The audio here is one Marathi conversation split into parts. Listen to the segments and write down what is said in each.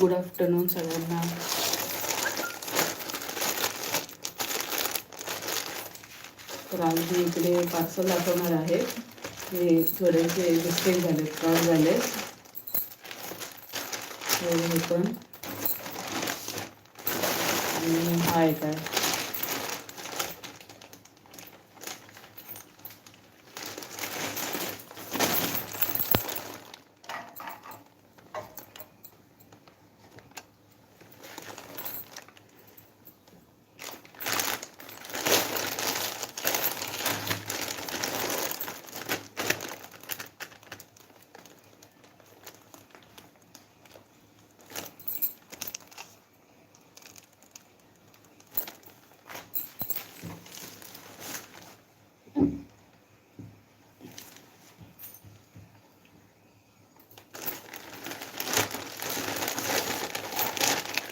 गुड आफ्टरनून सगळ्यांना. तर आज मी इकडे पार्सल दाखवणार आहे. हे थोडेसे मिस्टेक झाले फ्रॉड झाले हे पण. आणि हा एक आहे.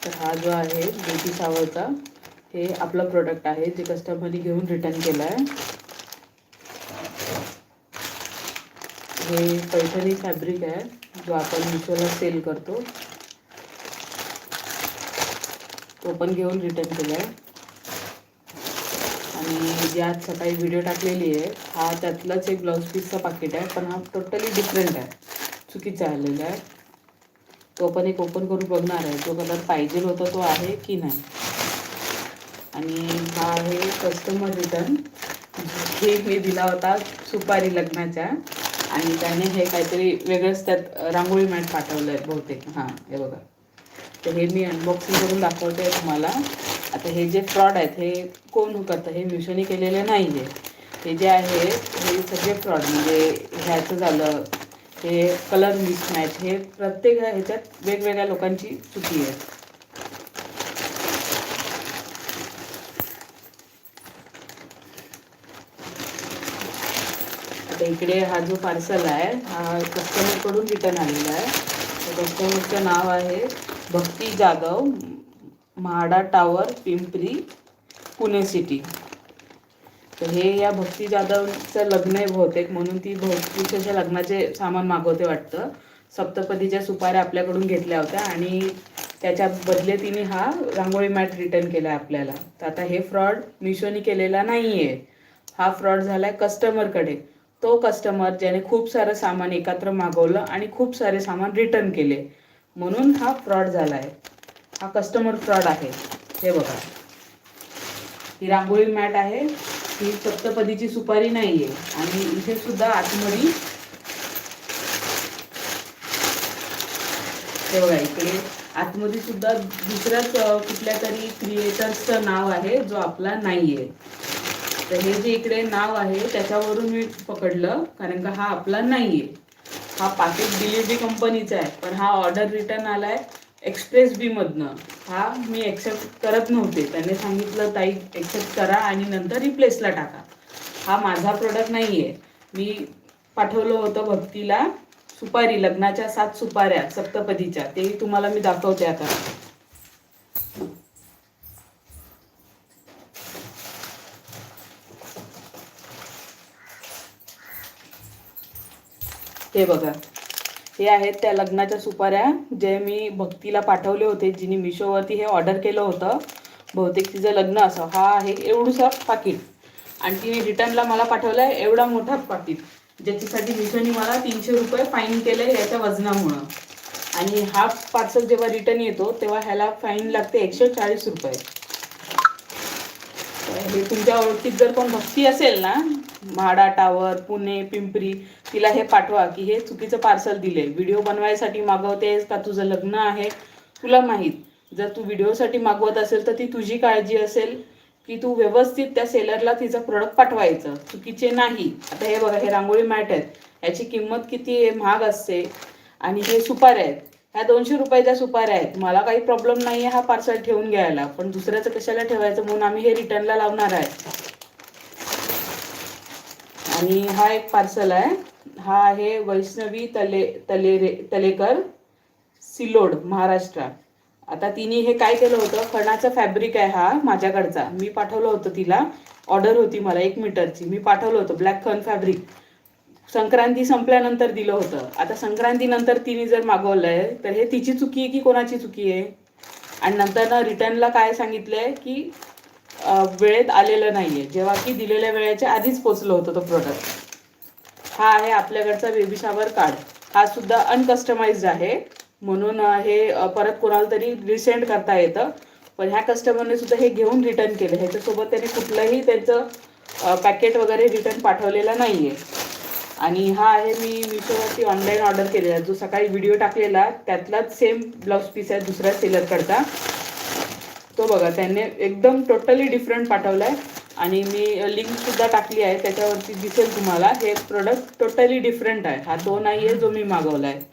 तर हा जो आहे बेबी सावरचा हे आपलं प्रोडक्ट आहे जे कस्टमरने घेऊन रिटर्न केलं आहे हे पैठणी फॅब्रिक आहे जो आपण मिशोला सेल करतो. तो पण घेऊन रिटर्न केला आहे आणि जी आज सकाळी व्हिडिओ टाकलेली आहे हा त्यातलाच एक ब्लाऊज पीसचा पाकिट आहे पण हा टोटली डिफरंट आहे. चुकीचा आलेला आहे. तो पण एक ओपन करून बघणार आहे. जो कलर पाहिजे होता तो आहे की नाही. आणि हा आहे कस्टमर रिटर्न हे मी दिला होता सुपारी लग्नाच्या. आणि त्याने हे काहीतरी वेगळंच त्यात रांगोळी मॅट पाठवलं आहे बहुतेक. हां हे बघा. तर हे मी अनबॉक्सिंग करून दाखवते आहे तुम्हाला. आता हे जे फ्रॉड आहेत हे कोण करतं? हे मिशोने केलेले नाही आहे हे जे आहे हे सगळे फ्रॉड म्हणजे ह्याचं झालं हे कलर मिसमॅच हे प्रत्येक ह्याच्यात वेगवेगळ्या लोकांची चुकी आहे. आता इकडे हा जो पार्सल आहे हा कस्टमरकडून रिटर्न आलेला आहे. कस्टमरचं नाव आहे भक्ती जाधव म्हाडा टावर पिंपरी पुणे सिटी तर हे या भक्ती जाधवचं लग्न आहे बहुतेक म्हणून ती भक्तीच्या लग्नाचे सामान मागवते वाटतं. सप्तपदीच्या सुपाऱ्या आपल्याकडून घेतल्या होत्या आणि त्याच्या बदले तिने हा रांगोळी मॅट रिटर्न केला आहे आपल्याला. तर आता हे फ्रॉड मिशोनी केलेला नाही आहे हा फ्रॉड झाला आहे कस्टमरकडे तो कस्टमर ज्याने खूप सारं सामान एकत्र मागवलं आणि खूप सारे सामान रिटर्न केले. म्हणून हा फ्रॉड झाला आहे हा कस्टमर फ्रॉड आहे. हे बघा. ही रांगोळी मॅट आहे. ही सप्तपदीची सुपारी नाही आहे आणि इथे सुद्धा आतमध्ये तेवढा इकडे आतमध्ये सुद्धा दुसऱ्याच कुठल्या तरी क्रिएटर्सचं नाव आहे जो आपला नाही आहे तर हे जे इकडे नाव आहे त्याच्यावरून मी पकडलं कारण का हा आपला नाही आहे हा पाकिट डिलिव्हरी कंपनीचा आहे पण हा ऑर्डर रिटर्न आला आहे एक्सप्रेस बीमधनं हा मी एक्सेप्ट करत नव्हते. त्याने सांगितलं ताई एक्सेप्ट करा आणि नंतर रिप्लेसला टाका. हा माझा प्रोडक्ट नाही आहे मी पाठवलं होतं भक्तीला. सुपारी लग्नाच्या सात सुपाऱ्या सप्तपदीच्या. तेही तुम्हाला मी दाखवते आता. हे बघा. हे आहेत त्या लग्नाच्या सुपाऱ्या जे मी भक्तीला पाठवले होते जिने मिशोवरती हे ऑर्डर केलं होतं. बहुतेक तिचं लग्न असं. हा आहे एवढूसा पाकिट. आणि तिने रिटर्नला मला पाठवलं आहे एवढा मोठा पाकिट ज्याच्यासाठी मिशोने मला तीनशे रुपये फाईन केलं याच्या वजनामुळं. आणि हा पार्सल जेव्हा रिटर्न येतो तेव्हा ह्याला फाईन लागते एकशे चाळीस रुपये. हे तुमच्या ओळखीत जर कोण भक्ती असेल ना म्हाडा टावर पुणे पिंपरी तिला हे पाठवा की हे चुकीचं पार्सल दिले व्हिडिओ बनवायसाठी मागवतेस का? तुझं लग्न आहे. तुला माहीत जर तू व्हिडिओसाठी मागवत असेल तर ती तुझी काळजी असेल की तू व्यवस्थित त्या सेलरला तिचं प्रोडक्ट पाठवायचं. चुकीचे नाही. आता हे बघा हे रांगोळी मॅट आहेत. याची किंमत किती आहे? महाग असते. आणि हे सुपाऱ्या आहेत. ह्या दोनशे रुपयाच्या सुपाऱ्या आहेत. मला काही प्रॉब्लेम नाही आहे हा पार्सल ठेवून घ्यायला. पण दुसऱ्याचं कशाला ठेवायचं? म्हणून आम्ही हे रिटर्नला लावणार आहे. आणि हा एक पार्सल आहे. हा आहे वैष्णवी तले तलेरे तलेकर सिलोड महाराष्ट्र. आता तिने हे काय केलं होतं? खणाचं फॅब्रिक आहे हा माझ्याकडचा. मी पाठवलं होतं तिला. ऑर्डर होती मला एक मीटरची. मी पाठवलं होतं. ब्लॅक खन फॅब्रिक संक्रांती संपल्यानंतर दिलं होतं. आता संक्रांतीनंतर तिने जर मागवलं आहे तर हे तिची चुकी आहे की कोणाची चुकी आहे? आणि नंतर ना रिटर्नला काय सांगितलं आहे की वेळेत आलेलं नाहीये. जेव्हा की दिलेल्या वेळेच्या आधीच पोचलं होतं तो प्रोडक्ट हा आहे आपल्याकडचा बेबी शावर कार्ड हा सुद्धा अनकस्टमाइज्ड आहे. म्हणून हे परत कोणाला तरी रिसेंड करता येतं. पण ह्या कस्टमरने सुद्धा हे घेऊन रिटर्न केलं. ह्याच्यासोबत त्याने कुठलंही त्यांचं पॅकेट वगैरे रिटर्न पाठवलेलं नाही आहे आणि हा आहे मी मिशोवरती ऑनलाईन ऑर्डर केलेला. जो सकाळी व्हिडिओ टाकलेला त्यातलाच सेम ब्लाऊज पीस आहे दुसऱ्या सेलरकडचा तो बघा त्याने एकदम टोटली डिफरंट पाठवला आहे आणि मी लिंकसुद्धा टाकली आहे त्याच्यावरती दिसेल तुम्हाला. हे प्रोडक्ट टोटली डिफरंट आहे. हा तो नाही आहे जो मी मागवला आहे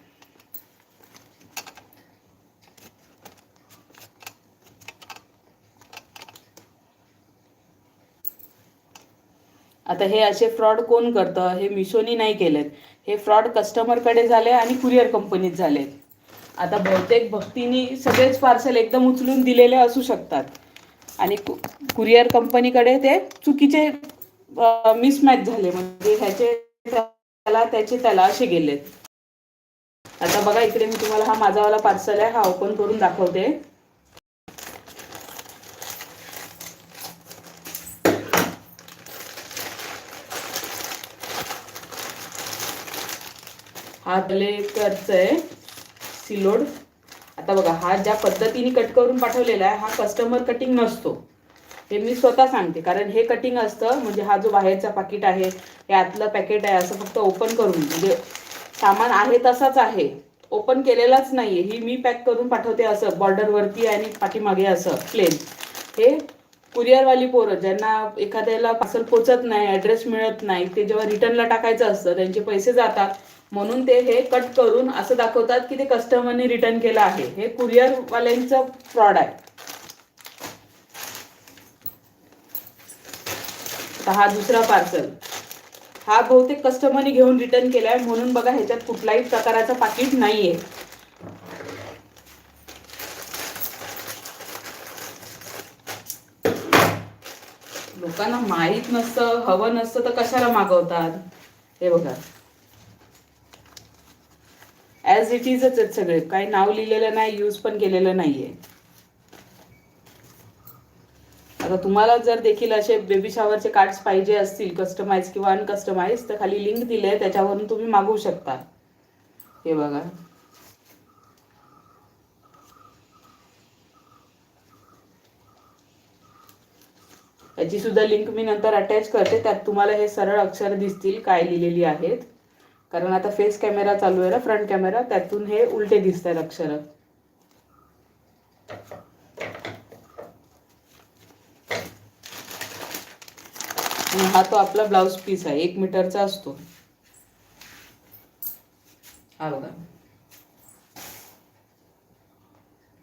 आता हे असे फ्रॉड कोण करतं? हे मिशोनी नाही केलेत. हे फ्रॉड कस्टमरकडे झाले आणि कुरिअर कंपनीत झालेत. आता बहुतेक भक्तीनी सगळेच पार्सल एकदम उचलून दिलेले असू शकतात. आणि कु कुरिअर कंपनीकडे ते चुकीचे मिसमॅच झाले. म्हणजे ह्याचे त्याला त्याचे त्याला असे गेलेत. आता बघा इकडे मी तुम्हाला हा माझावाला पार्सल आहे. हा ओपन करून दाखवते. हा तलेकरच आहे. सिलोड आता बघा हा ज्या पद्धतीने कट करून पाठवलेला आहे हा कस्टमर कटिंग नसतो. हे मी स्वतः सांगते कारण हे कटिंग असतं म्हणजे हा जो बाहेरचा पाकिट आहे हे आतलं पॅकेट आहे असं फक्त ओपन करून म्हणजे सामान आहे तसाच आहे. ओपन केलेलाच नाहीये ही मी पॅक करून पाठवते असं बॉर्डरवरती आणि पाठीमागे असं प्लेन हे कुरिअरवाली पोरं ज्यांना एखाद्याला पार्सल पोचत नाही ॲड्रेस मिळत नाही ते जेव्हा रिटर्नला टाकायचं असतं त्यांचे पैसे जातात म्हणून ते हे कट करून असं दाखवतात की ते कस्टमरने रिटर्न केलं आहे. हे कुरिअरवाल्यांचं फ्रॉड आहे. हा दुसरा पार्सल हा बहुतेक कस्टमरने घेऊन रिटर्न केलाय म्हणून बघा ह्याच्यात कुठलाही प्रकाराचं पाकिट नाहीये. लोकांना माहीत नसतं हवं नसतं तर कशाला मागवतात? हे बघा. ॲज इट इजच आहेत सगळे काही नाव लिहिलेलं नाही यूज पण केलेलं नाहीये. आता तुम्हाला जर देखील असे बेबी शॉवरचे कार्ड्स पाहिजे असतील कस्टमाइज किंवा अनकस्टमाइज तर खाली लिंक दिली आहे त्याच्यावरून तुम्ही मागवू शकता. हे बघा. याची सुद्धा लिंक मी नंतर अटॅच करते त्यात तुम्हाला हे सरळ अक्षर दिसतील काय लिहिलेली आहेत. कारण आता फेस कॅमेरा चालू आहे ना फ्रंट कॅमेरा त्यातून हे उलटे दिसत आहेत अक्षर हा तो आपला ब्लाउज पीस आहे एक मीटरचा असतो. हा बघा.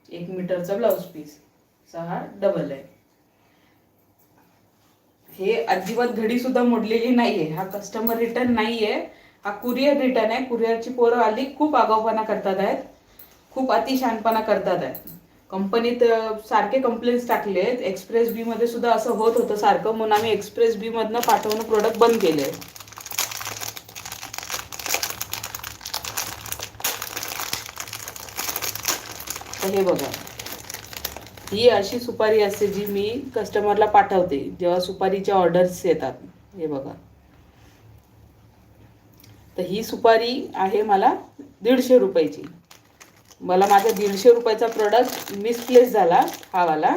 एक मीटरचा ब्लाउज पीस सहा डबल आहे. हे अजिबात घडी सुद्धा मोडलेली नाहीये. हा कस्टमर रिटर्न नाहीये. हा कुरिअर रिटर्न आहे. कुरिअरची पोरं आली खूप आगाऊपणा करतात आहेत. खूप अतिशहाणपणा करतात आहेत. कंपनीत सारखे कंप्लेंट्स टाकले आहेत. एक्सप्रेस बीमध्ये सुद्धा असं होत होतं सारखं. म्हणून आम्ही एक्सप्रेस बीमधनं पाठवणं प्रोडक्ट बंद केले आहे हे बघा. ही अशी सुपारी असते जी मी कस्टमरला पाठवते. जेव्हा सुपारीचे ऑर्डर्स येतात. हे बघा. तर ही सुपारी आहे मला दीडशे रुपयाची. मला माझा दीडशे रुपयाचा प्रोडक्ट मिसप्लेस झाला हावाला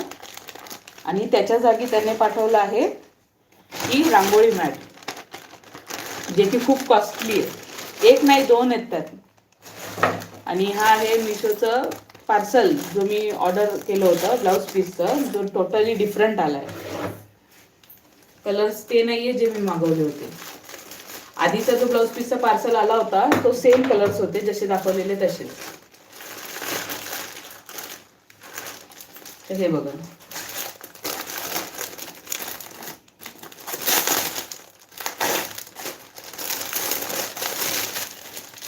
आणि त्याच्या जागी त्याने पाठवलं आहे ही रांगोळी मॅट जे की खूप कॉस्टली आहे. एक नाही दोन आहेत त्यात. आणि हा आहे मिशोचं पार्सल जो मी ऑर्डर केलं होतं ब्लाऊज पीसचं जो टोटली डिफरंट आला आहे कलर्स ते नाही आहे जे मी मागवले होते. आधीचा जो ब्लाऊज पीसचा पार्सल आला होता तो सेम कलर्स होते जसे दाखवलेले तसे. तर हे बघा.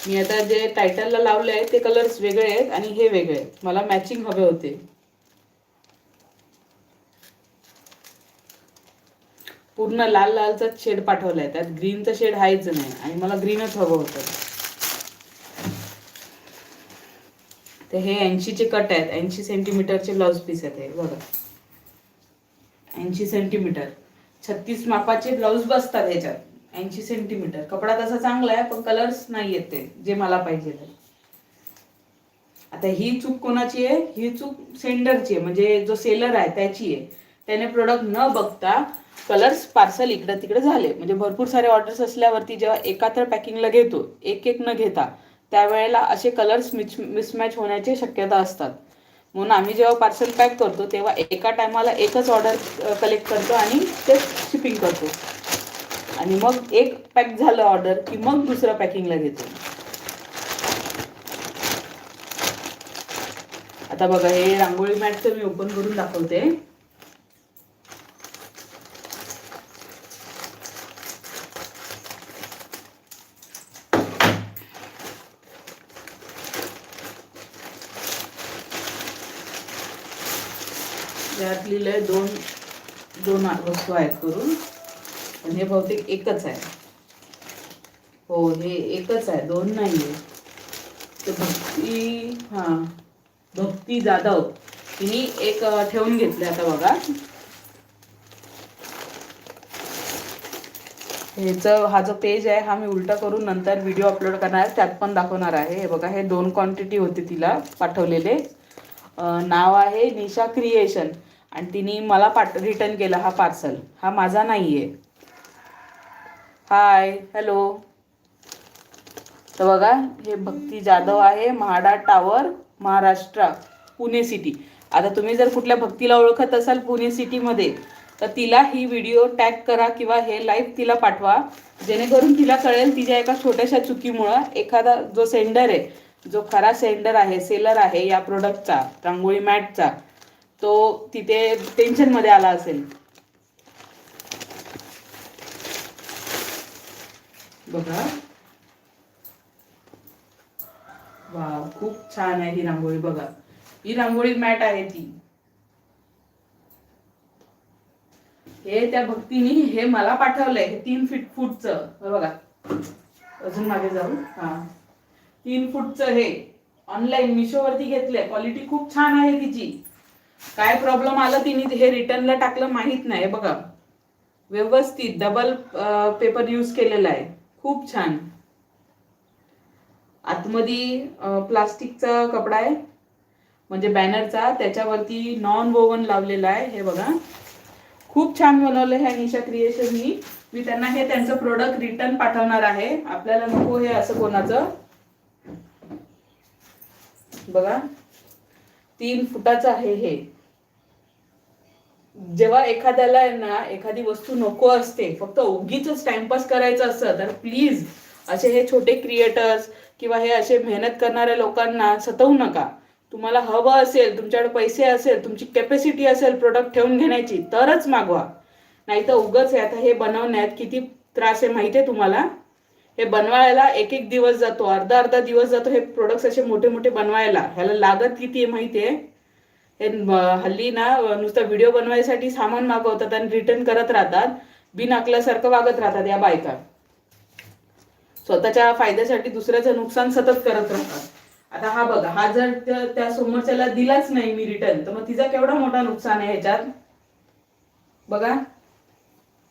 मी आता जे टायटलला लावले आहे ते कलर्स वेगळे आहेत आणि हे वेगळे आहेत. मला मॅचिंग हवे होते. पूर्ण लाल लालचाच शेड पाठवलाय. त्यात ग्रीनचा शेड आहेच नाही. आणि मला ग्रीनच हवं होतं. ते हे ऐंशीचे कट आहेत. ऐंशी सेंटीमीटरचे ब्लाऊज पीस आहेत हे. बघा. ऐंशी सेंटीमीटर छत्तीस मापाचे ब्लाऊज बसतात ह्याच्यात. ऐंशी सेंटीमीटर कपडा तसा चांगला आहे पण कलर्स नाही येत ते जे मला पाहिजे आता ही चूक कोणाची आहे? ही चूक सेंडरची आहे. म्हणजे जो सेलर आहे त्याची आहे. त्याने प्रोडक्ट न बघता कलर्स पार्सल इकडं तिकडे झाले. म्हणजे भरपूर सारे ऑर्डर्स असल्यावरती जेव्हा एकत्र पॅकिंगला घेतो एक एक न घेता त्यावेळेला असे कलर्स मिस मिसमॅच होण्याची शक्यता असतात. म्हणून आम्ही जेव्हा पार्सल पॅक करतो तेव्हा एका टायमाला एकच ऑर्डर कलेक्ट करतो आणि ते शिपिंग करतो. आणि मग एक पॅक झालं ऑर्डर की मग दुसरं पॅकिंगला घेतो. आता बघा हे रांगोळी मॅटचं मी ओपन करून दाखवते यात लिहिलंय दोन दोन वस्तू आहेत करून पण हे बहुतेक एकच आहे. हो हे एकच आहे दोन नाही आहे. भक्ती हां भक्ती जाधव तिने एक ठेवून घेतले आता बघा. ह्याचं हा जो पेज आहे हा मी उलटा करून नंतर व्हिडिओ अपलोड करणार त्यात पण दाखवणार आहे. हे बघा हे दोन क्वांटिटी होते तिला पाठवलेले. नाव आहे निशा क्रिएशन आणि तिने मला पाठ रिटर्न केला हा पार्सल हा माझा नाही आहे हाय हॅलो तर बघा हे भक्ती जाधव आहे म्हाडा टावर महाराष्ट्र पुणे सिटी आता तुम्ही जर कुठल्या भक्तीला ओळखत असाल पुणे सिटीमध्ये तर तिला ही व्हिडिओ टॅग करा किंवा हे लाईव्ह तिला पाठवा. जेणेकरून तिला कळेल तिच्या एका छोट्याशा चुकीमुळं एखादा जो सेंडर आहे जो खरा सेंडर आहे सेलर आहे या प्रोडक्टचा रांगोळी मॅटचा तो तिथे टेन्शनमध्ये आला असेल. बघा. वा खूप छान आहे ही रांगोळी बघा. ही रांगोळी मॅट आहे ती. हे त्या भक्तीनी हे मला पाठवलंय हे तीन फीट फूटचं. बघा. अजून मागे जाऊ. हा. तीन फूटचं हे. ऑनलाईन मिशोवरती घेतलंय. क्वालिटी खूप छान आहे तिची. काय प्रॉब्लेम आला तिने हे रिटर्नला टाकलं माहीत नाही. बघा व्यवस्थित डबल पेपर यूज केलेला आहे. खूप छान. आतमध्ये प्लास्टिकचा कपडा आहे. म्हणजे बॅनरचा त्याच्यावरती नॉन वोवन लावलेला आहे. हे बघा. खूप छान बनवलं ह्या निशा क्रिएशननी मी त्यांना हे त्यांचं प्रोडक्ट रिटर्न पाठवणार आहे. आपल्याला नको हे असं कोणाचं. बघा. तीन फुटाचं आहे हे. जेव्हा एखाद्याला ना एखादी वस्तू नको असते फक्त उगीच टाइमपास करायचं असतं तर प्लीज असे हे छोटे क्रिएटर्स किंवा हे असे मेहनत करणाऱ्या लोकांना सतवू नका. तुम्हाला हवं असेल तुमच्याकडे पैसे असेल तुमची कॅपॅसिटी असेल प्रोडक्ट ठेवून घेण्याची तरच मागवा. नाही तर उगच आहे आता हे बनवण्यात किती त्रास आहे माहिती आहे तुम्हाला? हे बनवायला एक एक दिवस जातो अर्धा अर्धा दिवस जातो हे प्रोडक्ट्स असे मोठे मोठे बनवायला. ह्याला लागत किती आहे माहिती आहे? हे uh, हल्ली ना नुसतं व्हिडिओ बनवायसाठी सामान मागवतात आणि रिटर्न करत राहतात. बिनआकल्यासारखं वागत राहतात या बायका. स्वतःच्या फायद्यासाठी दुसऱ्याचं नुकसान सतत करत राहतात. आता हा बघा हा जर त्या- समोरच्याला दिलाच नाही मी रिटर्न तर मग तिचा केवढा मोठा नुकसान आहे ह्याच्यात? बघा.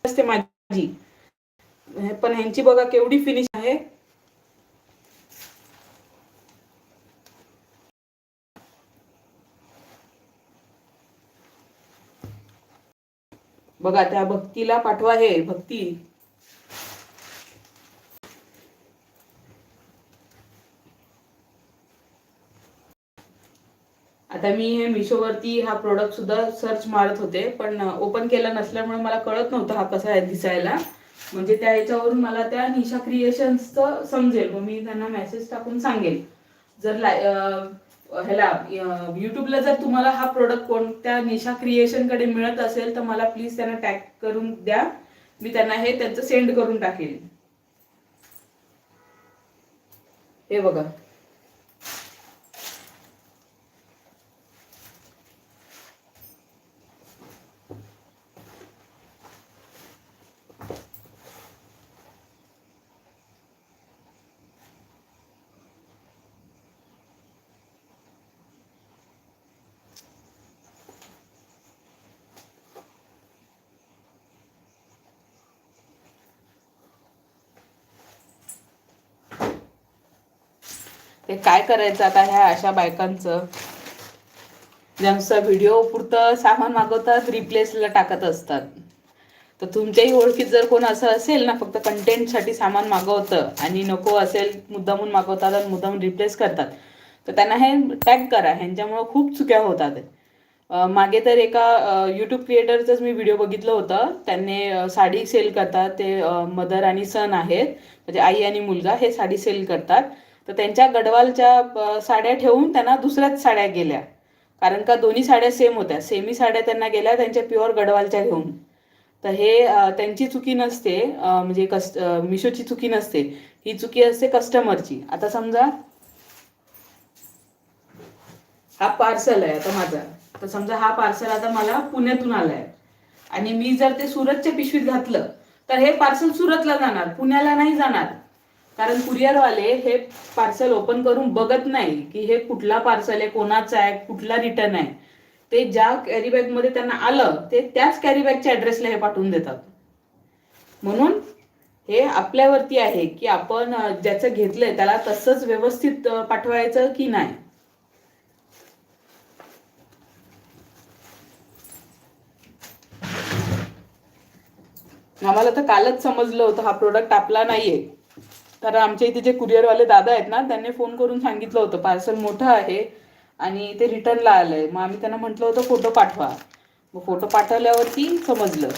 असते माझी पण ह्यांची बघा केवढी फिनिश आहे. बघा त्या भक्तीला पाठवा हे भक्ती. आता मी हे मिशोवरती हा प्रोडक्ट सुद्धा सर्च मारत होते पण ओपन केला नसल्यामुळे मला कळत नव्हतं हा कसा आहे दिसायला. म्हणजे त्या ह्याच्यावरून मला त्या निशा क्रिएशन्सचं समजेल मग मी त्यांना मेसेज टाकून सांगेल. जर लाय- ह्याला युट्यूबला जर तुम्हाला हा प्रोडक्ट कोणत्या निशा क्रिएशनकडे मिळत असेल तर मला प्लीज त्यांना टॅग करून द्या. मी त्यांना हे त्यांचं सेंड करून टाकेल. हे बघा. ते काय करायचं आता ह्या अशा बायकांचं? ज्यांचं व्हिडिओ पुरतं सामान मागवतात रिप्लेसला टाकत असतात. तर तुमच्याही ओळखीत जर कोण असं असेल ना फक्त कंटेंटसाठी सामान मागवतं आणि नको असेल मुद्दामून मागवतात आणि मुद्दामून रिप्लेस करतात तर त्यांना हे टॅग करा. ह्यांच्यामुळं खूप चुक्या होतात. मागे तर एका यूट्यूब क्रिएटरचंच मी व्हिडिओ बघितलं होतं. त्यांनी साडी सेल करतात. ते मदर आणि सन आहेत. म्हणजे आई आणि मुलगा हे साडी सेल करतात. तर त्यांच्या गडवालच्या साड्या ठेवून त्यांना दुसऱ्याच साड्या गेल्या. कारण का दोन्ही साड्या सेम होत्या. सेमी साड्या त्यांना गेल्या त्यांच्या प्युअर गडवालच्या घेऊन. तर हे त्यांची चुकी नसते. म्हणजे कस्ट मिशोची चुकी नसते. ही चुकी असते कस्टमरची आता समजा हा पार्सल आहे आता माझा. तर समजा हा पार्सल आता मला पुण्यातून आलाय. आणि मी जर ते सुरतच्या पिशवीत घातलं तर हे पार्सल सुरतला जाणार. पुण्याला नाही जाणार. कारण कुरिअरवाले हे पार्सल ओपन करून बघत नाही की हे कुठला पार्सल आहे कोणाचा आहे कुठला रिटर्न आहे. ते ज्या कॅरीबॅगमध्ये त्यांना आलं ते त्याच कॅरीबॅगच्या ॲड्रेसला हे पाठवून देतात. म्हणून हे आपल्यावरती आहे की आपण ज्याचं घेतलंय त्याला तसंच व्यवस्थित पाठवायचं की नाही? आम्हाला तर कालच समजलं होतं हा प्रोडक्ट आपला नाहीये. तर आमच्या इथे जे कुरिअरवाले दादा आहेत ना त्यांनी फोन करून सांगितलं होतं पार्सल मोठं आहे आणि ते रिटर्नला आलंय. मग आम्ही त्यांना म्हटलं होतं फोटो पाठवा. मग फोटो पाठवल्यावरती समजलं.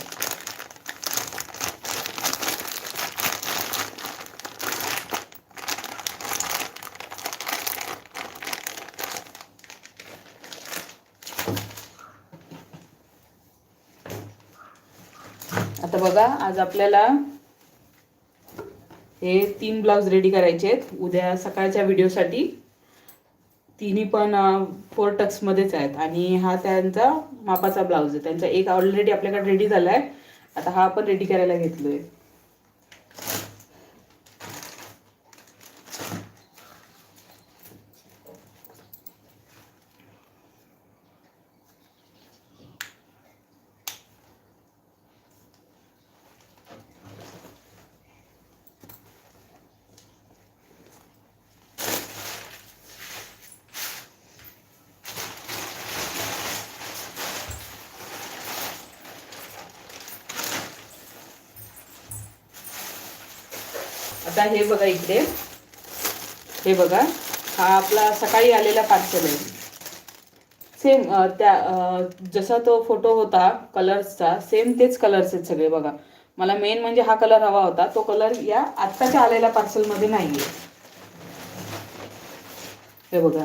आता बघा आज आपल्याला हे तीन ब्लाऊज रेडी करायचे आहेत. उद्या सकाळच्या व्हिडिओसाठी तिन्ही पण फोर टक्समध्येच आहेत. आणि हा त्यांचा मापाचा ब्लाऊज आहे. त्यांचा एक ऑलरेडी आपल्याकडे रेडी झाला आहे आता हा आपण रेडी करायला घेतलोय. आहे हे बघा इकडे. हे बघा. हा आपला सकाळी आलेला पार्सल आहे. सेम त्या जसा तो फोटो होता कलर्सचा सेम तेच कलर्स आहेत सगळे बघा. मला मेन म्हणजे हा कलर हवा होता. तो कलर या आत्ताच्या आलेल्या पार्सलमध्ये नाही आहे हे बघा.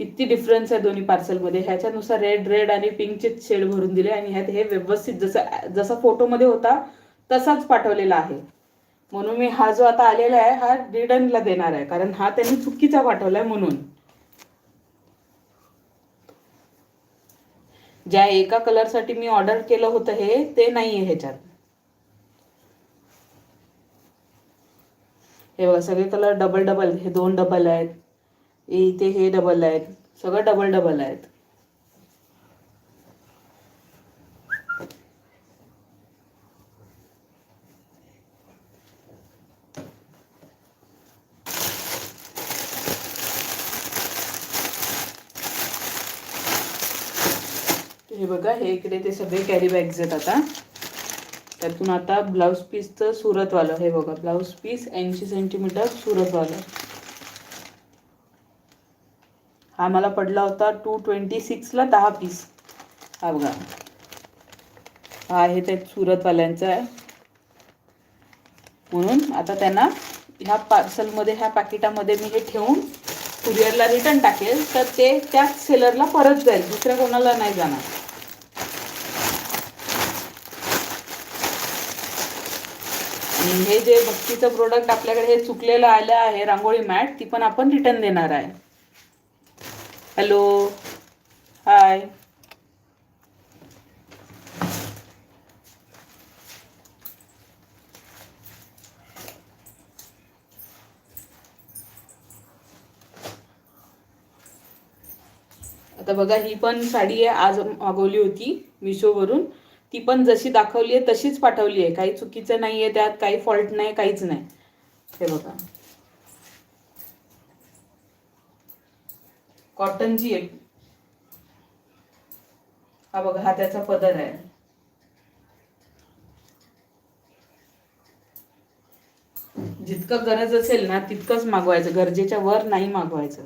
किती डिफरन्स आहे दोन्ही पार्सलमध्ये ह्याच्यानुसार रेड रेड आणि पिंकचे शेड भरून दिले आणि ह्यात हे व्यवस्थित जसं जसा फोटोमध्ये होता तसाच पाठवलेला आहे. म्हणून मी हा जो आता आलेला आहे हा रिटर्नला देणार आहे. कारण हा त्यांनी चुकीचा पाठवलाय म्हणून. ज्या एका कलरसाठी मी ऑर्डर केलं होतं हे ते नाही आहे ह्याच्यात. हे बघा सगळे कलर डबल डबल हे दोन डबल आहेत. इथे हे डबल आहेत. सगळं डबल डबल आहेत. आहे इकडे ते सगळे कॅरी बॅग्स आहेत आता. त्यातून आता ब्लाऊज पीसचं सुरतवालं हे बघा ब्लाऊज पीस ऐंशी सेंटीमीटर सुरतवालं हा मला पडला होता टू ट्वेंटी सिक्सला दहा पीस हा बघा. हा आहे त्या सुरतवाल्यांचा आहे म्हणून आता त्यांना ह्या पार्सलमध्ये ह्या पाकिटामध्ये मी हे ठेवून कुरिअरला रिटर्न टाकेल तर ते त्याच सेलरला परत जाईल दुसऱ्या कोणाला नाही जाणार. आणि हे जे भक्तीचं प्रोडक्ट आपल्याकडे हे चुकलेलं आलं आहे रांगोळी मॅट ती पण आपण रिटर्न देणार आहे. हॅलो हाय आता बघा ही पण साडी आहे आज मागवली होती मिशोवरून. ती पण जशी दाखवली आहे तशीच पाठवली आहे. काही चुकीचं नाही आहे त्यात काही फॉल्ट नाही काहीच नाही. हे बघा. कॉटनची आहे हा बघा हा त्याचा पदर आहे. जितकं गरज असेल ना तितकंच मागवायचं. गरजेच्या वर नाही मागवायचं.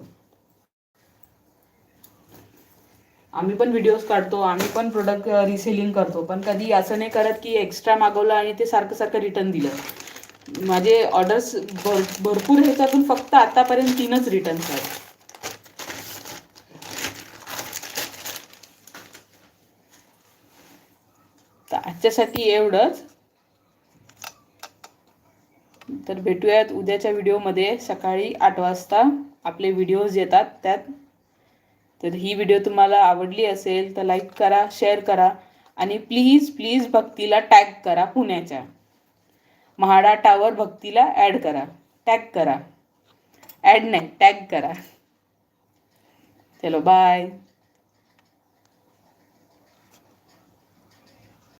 आम्ही पण व्हिडिओज काढतो आम्ही पण प्रोडक्ट रिसेलिंग करतो. पण कधी असं नाही करत की एक्स्ट्रा मागवलं आणि ते सारखं सारखं रिटर्न दिलं. माझे ऑर्डर्स भर भरपूर ह्याच्यातून फक्त आतापर्यंत तीनच रिटर्न्स आहेत तर आजच्यासाठी एवढंच. तर भेटूयात उद्याच्या व्हिडिओमध्ये सकाळी आठ वाजता. आपले व्हिडिओज येतात त्यात तर ही व्हिडिओ तुम्हाला आवडली असेल तर लाईक करा शेअर करा आणि प्लीज प्लीज भक्तीला टॅग करा पुण्याच्या. महाडा टावर भक्तीला ॲड करा टॅग करा. ॲड नाही टॅग करा. चलो बाय